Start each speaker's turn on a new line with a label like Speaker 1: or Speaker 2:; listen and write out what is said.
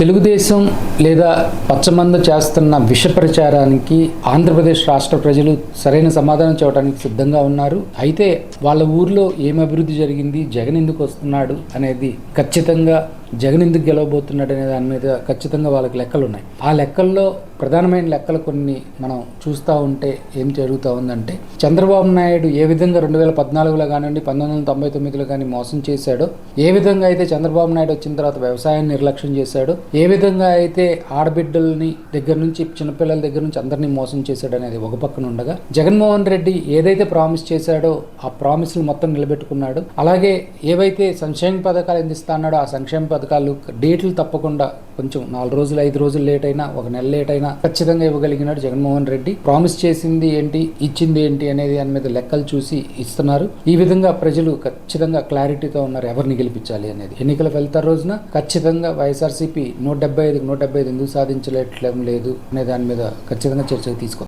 Speaker 1: తెలుగుదేశం లేదా పచ్చమంద చేస్తున్న విష ప్రచారానికి ఆంధ్రప్రదేశ్ రాష్ట్ర ప్రజలు సరైన సమాధానం చెప్పడానికి సిద్ధంగా ఉన్నారు. అయితే వాళ్ళ ఊర్లో ఏం అభివృద్ధి జరిగింది? జగన్ ఎందుకు వస్తున్నాడు? అనేది ఖచ్చితంగా జగన్ ఎందుకు గెలవబోతున్నాడు అనే దాని మీద ఖచ్చితంగా వాళ్ళకి లెక్కలు ఉన్నాయి ఆ లెక్కల్లో ప్రధానమైన లెక్కలు కొన్ని మనం చూస్తూ ఉంటే ఏం జరుగుతూ ఉందంటే చంద్రబాబు నాయుడు ఏ విధంగా రెండు వేల పద్నాలుగులో కానివ్వండి పంతొమ్మిది వందల తొంభై తొమ్మిదిలో కానీ మోసం చేశాడో ఏ విధంగా అయితే చంద్రబాబు నాయుడు వచ్చిన తర్వాత వ్యవసాయాన్ని నిర్లక్ష్యం చేశాడో ఏ విధంగా అయితే ఆడబిడ్డల్ని దగ్గర నుంచి చిన్నపిల్లల దగ్గర నుంచి అందరినీ మోసం చేశాడు అనేది ఒక పక్కన ఉండగా జగన్మోహన్ రెడ్డి ఏదైతే ప్రామిస్ చేశాడో ఆ ప్రామిస్లు మొత్తం నిలబెట్టుకున్నాడు. అలాగే ఏవైతే సంక్షేమ పథకాలు అందిస్తున్నాడో ఆ సంక్షేమ పథకాలు డేట్లు తప్పకుండా కొంచెం నాలుగు రోజులు ఐదు రోజులు లేట్ అయినా ఒక నెల లేట్ అయినా ఖచ్చితంగా ఇవ్వగలిగినాడు జగన్మోహన్ రెడ్డి. ప్రామిస్ చేసింది ఏంటి ఇచ్చింది ఏంటి అనేది దాని మీద లెక్కలు చూసి ఇస్తున్నారు. ఈ విధంగా ప్రజలు ఖచ్చితంగా క్లారిటీతో ఉన్నారు ఎవరిని గెలిపించాలి అనేది. ఎన్నికల ఫలితాల రోజున ఖచ్చితంగా వైఎస్ఆర్సీపీ నూట డెబ్బై ఐదు నూట డెబ్బై ఐదు ఎందుకు సాధించలేట్లేం లేదు అనే దాని మీద ఖచ్చితంగా చర్చకు తీసుకో